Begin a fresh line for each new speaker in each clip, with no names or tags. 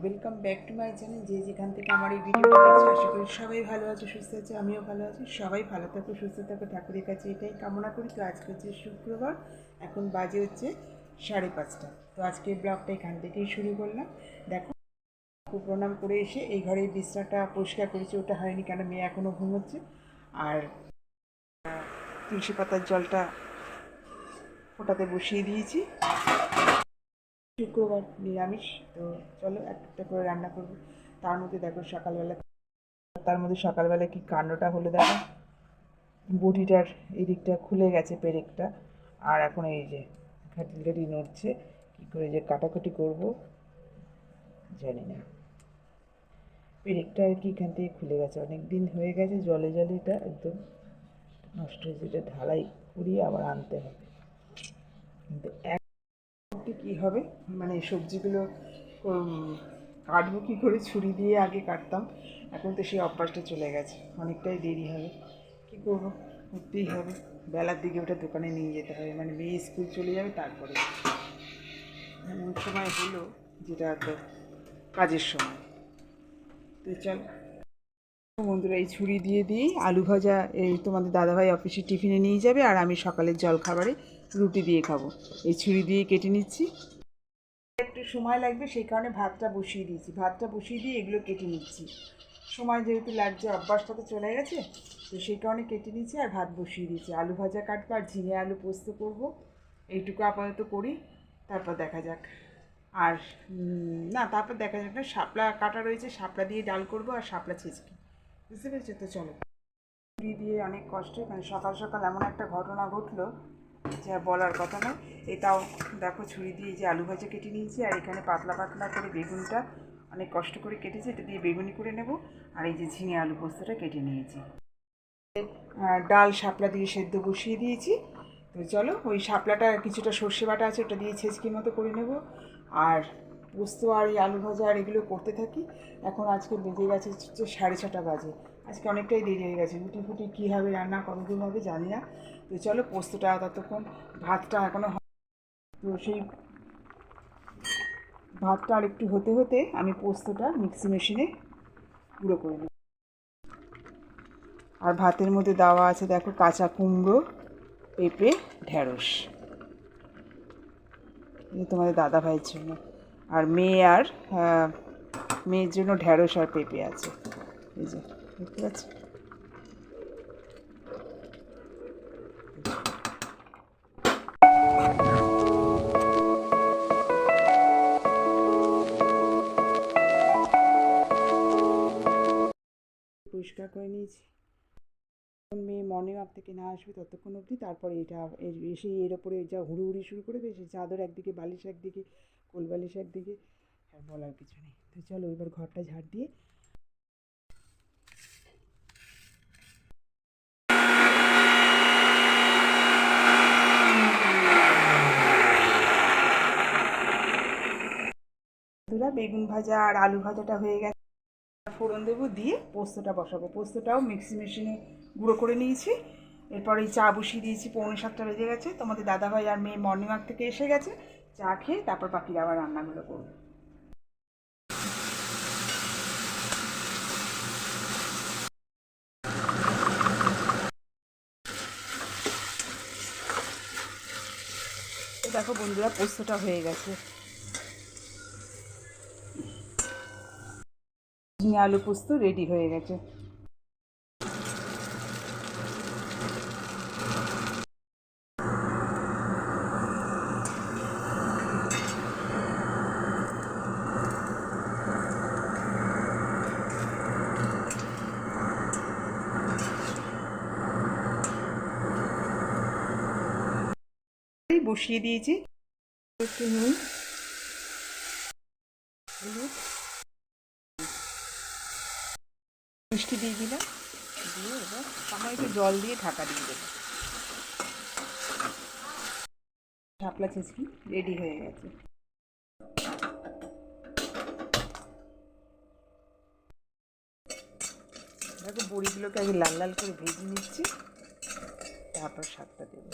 Welcome back to my channel যে যেখান থেকে আমার এই ভিডিওটা দেখছে, আশা করি সবাই ভালো আছে, সুস্থ আছে, আমিও ভালো আছি। সবাই ভালো থাকো, সুস্থ থাকো, ঠাকুরের কাছে এটাই কামনা করি। তো আজকে হচ্ছে শুক্রবার, এখন বাজে হচ্ছে সাড়ে পাঁচটা। তো আজকে ব্লগটা এখান থেকেই শুরু করলাম। দেখো প্রণাম করে এসে এই ঘরের বিছনাটা পরিষ্কার করেছি, ওটা হয়নি কেন মেয়ে এখনও ঘুমোচ্ছে। আর তুলসী পাতার জলটা ওটাতে বসিয়ে দিয়েছি। শুক্রবার নিরামিষ, তো চলো একটা করে রান্না করব। তার মধ্যে দেখো সকালবেলা, তার মধ্যে সকালবেলা কি কাণ্ডটা হলো দেখো। বটিটার এদিকটা খুলে গেছে পেরেকটা, আর এখন এই যে ঘাটি ঘাটি নড়ছে, কী করে যে কাটাকুটি করব জানি না। পেরেকটা আর কি এখান থেকে খুলে গেছে অনেক দিন হয়ে গেছে জলে জলে এটা একদম নষ্ট হয়েছে এটা ঢালাই করিয়ে আবার আনতে হবে। কিন্তু এক কী হবে? মানে সবজিগুলো কাটবো কী করে? ছুরি দিয়ে আগে কাটতাম। এখন তো সেই অভ্যাসটা চলে গেছে। অনেকটাই দেরি হবে। কী করব? করতেই হবে। বেলার দিকে ওটা দোকানে নিয়ে যেতে হবে। মানে মেয়ে স্কুল চলে যাবে, তারপরে এমন সময় হলো যেটা তো কাজের সময়। তো চল। বন্ধুরা, এই ছুরি দিয়ে দিয়েই আলু ভাজা, এই তোমাদের দাদাভাই অফিসে টিফিনে নিয়ে যাবে আর আমি সকালের জল খাবারে রুটি দিয়ে খাব। এই ছুরি দিয়ে কেটে নিচ্ছি। একটু সময় লাগবে, সেই কারণে ভাতটা বসিয়ে দিয়েছি। ভাতটা বসিয়ে দিয়ে এগুলো কেটে নিচ্ছি। সময় যেহেতু লাগছে, অভ্যাসটা তো চলে গেছে, তো সেই কারণে কেটে নিচ্ছি আর ভাত বসিয়ে দিয়েছি। আলু ভাজা কাটবো আর ঝিঙে আলু পোস্ত করব। এইটুকু আপাতত করি, তারপর দেখা যাক। আর না, তারপর দেখা যাক না, শাপলা কাটা রয়েছে, শাপলা দিয়ে ডাল করব আর শাপলা ছেঁচকি। বুঝতে পেরেছ? তো চলো। দিয়ে অনেক কষ্ট মানে সকাল সকাল এমন একটা ঘটনা ঘটলো যে বলার কথা নয়। এটাও দেখো ছুরি দিয়ে যে আলু ভাজা কেটে নিয়েছি, আর এখানে পাতলা পাতলা করে বেগুনটা অনেক কষ্ট করে কেটেছি, এটা দিয়ে বেগুনি করে নেব, আর এই যে ঝিঙে আলু পোস্তটা কেটে নিয়েছি। ডাল শাপলা দিয়ে সেদ্ধ বসিয়ে দিয়েছি। তো চলো, ওই শাপলাটা কিছুটা সর্ষে বাটা আছে, ওটা দিয়ে ছেঁচকি মতো করে নেব। আর পোস্ত আর এই আলু ভাজা আর এগুলো করতে থাকি। এখন আজকে বেজে গেছে সাড়ে ছটা বাজে। আজকে অনেকটাই দেরি হয়ে গেছে। রুটি ফুটি কী হবে রান্না কতদিন হবে জানি না। তো চলো পোস্তটা ততক্ষণ ভাতটা এখনও তো সেই ভাতটা আর একটু হতে হতে আমি পোস্তটা মিক্সি মেশিনে গুঁড়ো করে নেব। আর ভাতের মধ্যে দেওয়া আছে দেখো কাঁচা কুমড়ো পেঁপে ঢ্যাঁড়স তোমাদের দাদা ভাইয়ের জন্য। আর মেয়ে আর আহ, মেয়ের জন্য ঢ্যাঁড়স আর পেঁপে আছে। এই যে দেখতে পাচ্ছ? করে নিয়েছি। মেয়ে মর্নিং ওয়াক থেকে না আসবে ততক্ষণ অবধি। তারপরে এটা এসে এর ওপরে যা হুড়ুহুড়ি শুরু করে দিয়েছে, চাদর একদিকে, বালিশ একদিকে, কোল বালিশ একদিকে, আর বলার কিছু নেই। তো চলো এবার ঘরটা ঝাড় দিয়ে বেগুন ভাজা আর আলু ভাজাটা হয়ে গেছে। ফোড়ন দেবো, দিয়ে পোস্তটা বসাবো। পোস্তটাও মিক্সি মেশিনে গুঁড়ো করে নিয়েছি। এরপর এই চা বসিয়ে দিয়েছি, পৌনে সাতটা বেজে গেছে। তোমাদের দাদাভাই আর মেয়ে মর্নিং ওয়াক থেকে এসে গেছে, চা খেয়ে তারপর বাকিরা আবার রান্নাগুলো করব। দেখো বন্ধুরা, পোস্তটা হয়ে গেছে। ঝিঙে আলু পোস্ত রেডি হয়ে গেছে। বসিয়ে দিয়েছি। একটু নুন হলুদ মিষ্টি দিয়ে দিলাম দিয়ে এবার সামান্য একটু জল দিয়ে ঢাকা দিয়ে দেবো। ঢাকলা ছেঁচকি রেডি হয়ে গেছে। দেখো বড়িগুলোকে আগে লাল লাল করে ভেজে নিচ্ছি, তারপর স্বাদটা দেবো।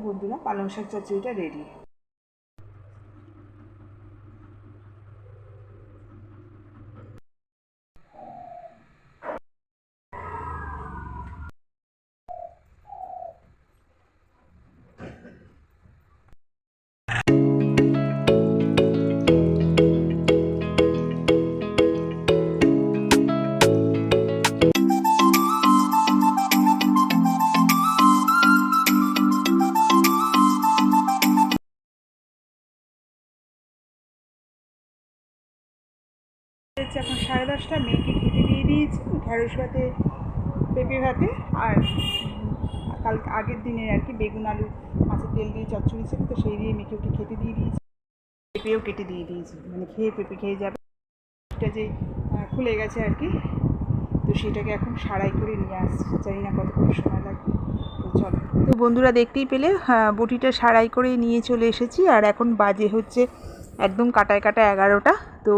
বন্ধুরা পালং শাক চচ্চড়িটা রেডি ঢ্যাঁড়স ভাতে পেঁপে ভাতে আর কাল আগের দিনের আর কি বেগুন আলু মাছের তেল দিয়ে চচ্চড়ি ছিল তো সেই দিয়ে মেখে ওকে খেতে দিয়ে দিয়েছি। পেঁপেও কেটে দিয়ে দিয়েছি মানে খেয়ে পেঁপে খেয়ে যাবে। এটা যে খুলে গেছে আর কি তো সেটাকে এখন সারাই করে নিয়ে আসছি। জানি না কতক্ষণ সময় লাগবে তো বন্ধুরা দেখতেই পেলে হ্যাঁ, বটিটা সারাই করে নিয়ে চলে এসেছি আর এখন বাজে হচ্ছে একদম কাটায় কাটা এগারোটা। তো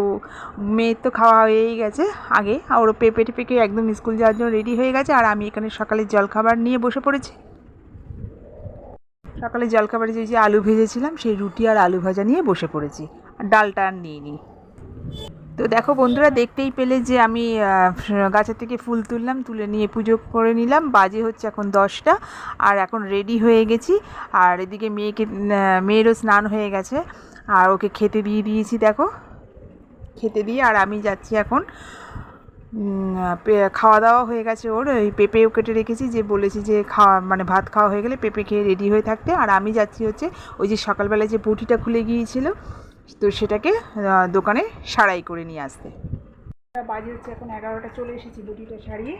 মেয়ের তো খাওয়া হয়েই গেছে আগে। আর ও পেঁপে টেপেকে একদম স্কুল যাওয়ার জন্য রেডি হয়ে গেছে। আর আমি এখানে সকালে জলখাবার নিয়ে বসে পড়েছি। সকালে জলখাবারে যে যে আলু ভেজেছিলাম, সেই রুটি আর আলু ভাজা নিয়ে বসে পড়েছি। আর ডালটা আর নিয়ে নিই তো দেখো বন্ধুরা, দেখতেই পেলে যে আমি গাছের থেকে ফুল তুললাম, তুলে নিয়ে পুজো করে নিলাম। বাজে হচ্ছে এখন দশটা। আর এখন রেডি হয়ে গেছি। আর এদিকে মেয়েকে মেয়েরও স্নান হয়ে গেছে। আর ওকে খেতে দিয়ে দিয়েছি, দেখো। খেতে দিয়ে আর আমি যাচ্ছি এখন। খাওয়া দাওয়া হয়ে গেছে ওর। ওই পেঁপেও কেটে রেখেছি, যে বলেছি যে খাওয়া মানে ভাত খাওয়া হয়ে গেলে পেঁপে খেয়ে রেডি হয়ে থাকতে। আর আমি যাচ্ছি হচ্ছে ওই যে সকালবেলায় যে পুঁটিটা খুলে গিয়েছিল, তো সেটাকে দোকানে সারাই করে নিয়ে আসতে। বাজে হচ্ছে এখন এগারোটা, চলে এসেছি বুটিটা সারিয়ে।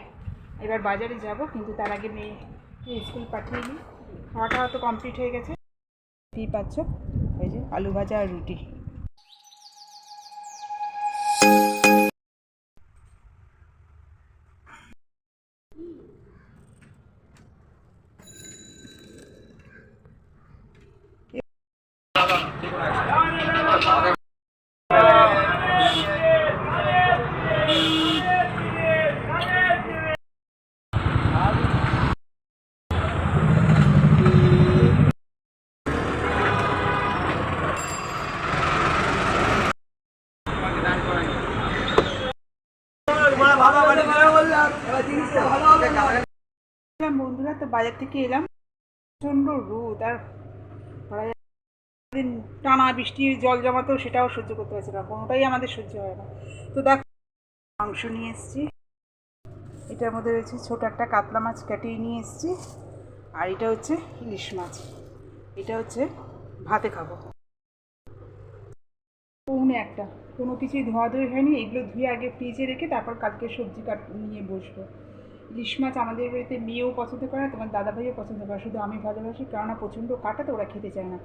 এবার বাজারে যাব, কিন্তু তার আগে মেয়েকে স্কুল পাঠিয়ে নিই খাওয়া টাওয়া তো কমপ্লিট হয়ে গেছে। পাচ্ছ। এই আলু ভাজা আর রুটি। এলাম বন্ধুরা, তো বাজার থেকে এলাম। প্রচণ্ড রোদ, আর দিন টানা বৃষ্টি জল জমাতেও সেটাও সহ্য করতে পারছি না, কোনোটাই আমাদের সহ্য হয় না। তো দেখো, মাংস নিয়ে এসেছি। এটার মধ্যে রয়েছে ছোটো একটা কাতলা মাছ কাটিয়ে নিয়ে এসেছি, আর এটা হচ্ছে ইলিশ মাছ। এটা হচ্ছে ভাতে খাব। পৌনে একটা। কোনো কিছুই ধোয়া ধুয়ে হয়নি, এগুলো ধুয়ে আগে ফ্রিজে রেখে তারপর কালকে সবজি কাট, নিয়ে বসবো। ইলিশ মাছ আমাদের বাড়িতে মেয়েও পছন্দ করে না তোমার দাদা ভাইও পছন্দ করে। শুধু আমি ভালোবাসি, কেননা প্রচণ্ড কাটা, তো ওরা খেতে চায় না।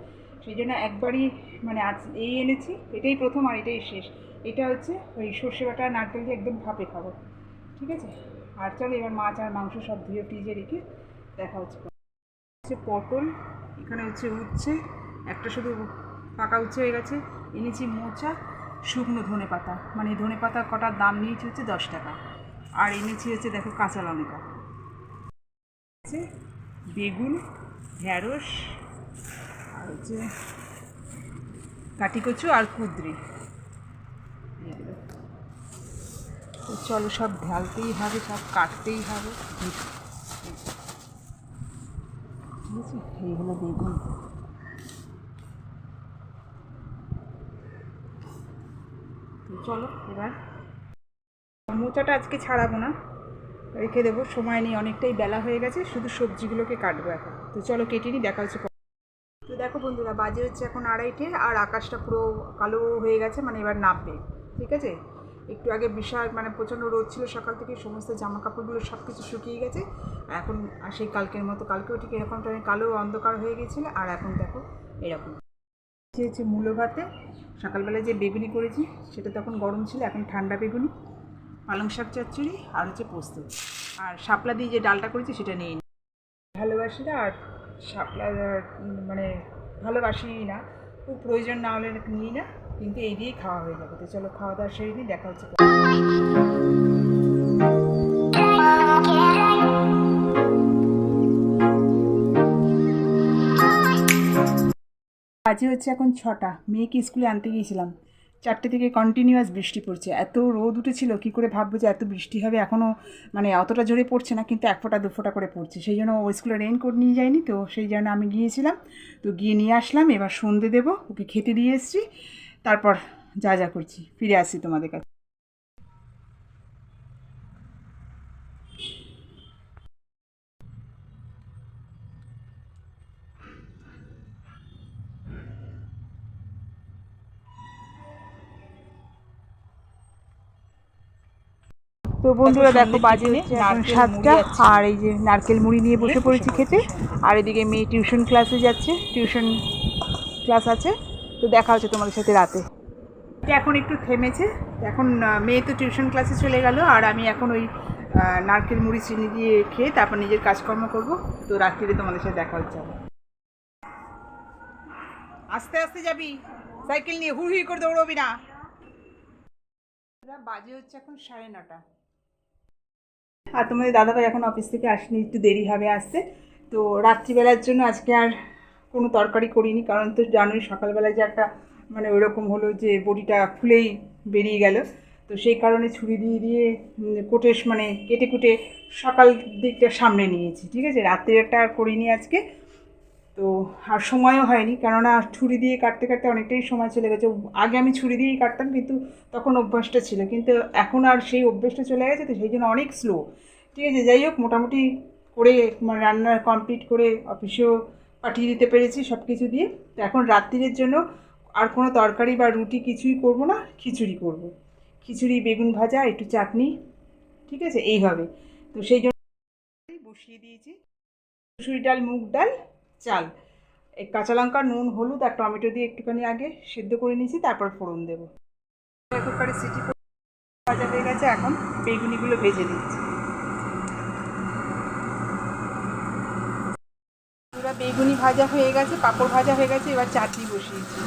সেই জন্য একবারই মানে আজ এই এনেছি, এটাই প্রথম আর এটাই শেষ। এটা হচ্ছে ওই সর্ষে বাটা, নারকেল দিয়ে একদম ভাপে খাব। ঠিক আছে? আর চলো এবার মাছ আর মাংস সব ধুয়ে ফ্রিজে রেখে দেখা হচ্ছে। হচ্ছে পটল, এখানে হচ্ছে উচ্ছে, একটা শুধু পাকা উচ্ছে হয়ে গেছে। এনেছি মোচা, শুকনো ধনে পাতা। মানে ধনে পাতা কটার দাম নিয়েছি হচ্ছে দশ টাকা। আর এনেছি হচ্ছে দেখো কাঁচা লঙ্কা। আছে বেগুন ঢ্যাঁড়স আর হচ্ছে কাটি কচু আর কুদ্রি। চলো সব ঢালতেই হবে, সব কাটতেই হবে। ঠিক আছে এই হলো বেগুন। চলো, এবার। মোচাটা আজকে ছাড়াবো না। রেখে দেবো, সময় নেই, অনেকটাই বেলা হয়ে গেছে, শুধু সবজিগুলোকে কাটবো এখন। তো চলো, কেটে নিই, দেখা হচ্ছে। তো দেখো বন্ধুরা, বাজে হচ্ছে এখন আড়াইটে, আর আকাশটা পুরো কালো হয়ে গেছে মানে এবার নামবে, ঠিক আছে? একটু আগে বিশাল মানে প্রচণ্ড রোদ ছিল, সকাল থেকে সমস্ত জামা কাপড়গুলো সব কিছু শুকিয়ে গেছে। আর এখন আর সেই কালকের মতো, কালকেও ঠিক এরকম টাইমে কালো অন্ধকার হয়ে গেছিল, আর এখন দেখো, এরকম। হচ্ছে হচ্ছে মূলো ভাতে। সকালবেলা যে বেগুনি করেছি, সেটা তখন গরম ছিল, এখন ঠান্ডা বেগুনি, পালং শাক চচ্চড়ি আর হচ্ছে পোস্ত। আর শাপলা দিয়ে যে ডালটা করেছি, সেটা নিয়ে নিই। ভালোবাসি না আর শাপলা মানে ভালোবাসি না। খুব প্রয়োজন না হলে নিই না, কিন্তু এই দিয়েই খাওয়া হয়ে যাবে। তো চলো খাওয়া দাওয়া সেরে নিই, দেখা হচ্ছে বাজে হচ্ছে এখন ছটা। মেয়েকে স্কুলে আনতে গিয়েছিলাম। চারটে থেকে কন্টিনিউয়াস বৃষ্টি পড়ছে। এত রোদ উঠেছিল, কি করে ভাববো যে এত বৃষ্টি হবে? এখনও মানে অতটা জোরে পড়ছে না, কিন্তু এক ফোঁটা, দু ফোঁটা করে পড়ছে। সেই জন্য ওই স্কুলে রেইনকোট নিয়ে যায়নি তো, সেই জন্য আমি গিয়েছিলাম। তো গিয়ে নিয়ে আসলাম, এবার সন্ধে দেবো, ওকে খেতে দিয়ে এসছি। তারপর যা যা করছি, ফিরে আসছি তোমাদের কাছে। তো বন্ধুরা দেখো বাজে হচ্ছে এখন সাতটা আর এই যে নারকেল মুড়ি নিয়ে বসে পড়েছি খেতে। আর এদিকে মেয়ে টিউশন ক্লাসে যাচ্ছে। টিউশন ক্লাস আছে। তো দেখা হচ্ছে তোমাদের সাথে রাতে। এখন একটু থেমেছে। এখন মেয়ে তো টিউশন ক্লাসে চলে গেল। আর আমি এখন ওই নারকেল মুড়ি চিনি দিয়ে খেয়ে তারপর নিজের কাজকর্ম করব। তো রাত্রিরে তোমাদের সাথে দেখা হচ্ছে আস্তে আস্তে যাবি। সাইকেল নিয়ে হুড় হুড়ি করে দৌড়বি না। বাজে হচ্ছে এখন সাড়ে নটা। আর তোমাদের দাদাভাই এখন অফিস থেকে আসেনি, একটু দেরি হবে আসতে। তো রাত্রিবেলার জন্য আজকে আর কোনো তরকারি করিনি, কারণ তো জানোই সকালবেলায় যে একটা মানে ওইরকম হলো যে বডিটা খুলেই বেরিয়ে গেল। তো সেই কারণে ছুরি দিয়ে দিয়ে কোটে মানে কেটে কুটে সকাল দিকটা সামনে নিয়েছি, ঠিক আছে? রাত্রিটা আর করিনি আজকে। তো আর সময়ও হয়নি। কেননা ছুরি দিয়ে কাটতে কাটতে অনেকটাই সময় চলে গেছে। আগে আমি ছুরি দিয়েই কাটতাম, কিন্তু তখন অভ্যাসটা ছিল। কিন্তু এখন আর সেই অভ্যাসটা চলে গেছে তো সেই জন্য অনেক স্লো ঠিক আছে, যাই হোক, মোটামুটি করে মানে রান্না কমপ্লিট করে অফিসেও পাঠিয়ে দিতে পেরেছি সব কিছু দিয়ে। তো এখন রাত্রিরের জন্য আর কোনো তরকারি বা রুটি কিছুই করব না, খিচুড়ি করব। খিচুড়ি, বেগুন ভাজা, একটু চাটনি, ঠিক আছে, এই হবে। তো সেই জন্য বসিয়ে দিয়েছি। মুসুরি ডাল, মুগ ডাল চাল। এই কাঁচা লঙ্কা, নুন, হলুদ আর টমেটো দিয়ে একটুখানি আগে সেদ্ধ করে নিয়েছি, তারপর ফোড়ন দেবো। কুকারে সিটি ভাজা হয়ে গেছে, এখন বেগুনিগুলো ভেজে দিচ্ছি পুরো বেগুনি ভাজা হয়ে গেছে, পাঁপড় ভাজা হয়ে গেছে, এবার চাটনি বসিয়েছি।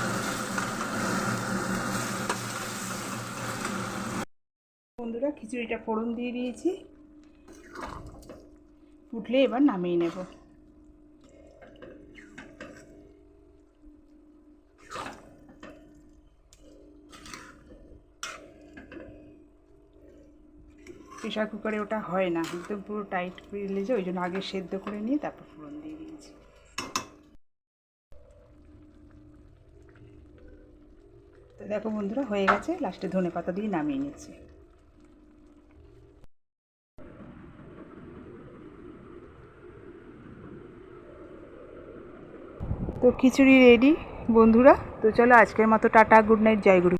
বন্ধুরা, খিচুড়িটা ফোড়ন দিয়ে দিয়েছি। ফুটলে এবার নামিয়ে নেব। প্রেশার কুকারে ওটা হয় না। একদম পুরো টাইট করে লেজে ওই জন্য আগে সেদ্ধ করে নিয়ে তারপর ফোড়ন দিয়ে দিয়েছি। তো দেখো বন্ধুরা, হয়ে গেছে। লাস্টে ধনে পাতা দিয়ে নামিয়ে নিচ্ছি। তো খিচুড়ি রেডি বন্ধুরা। তো চলো আজকের মতো টাটা গুড নাইট জয় গুরু।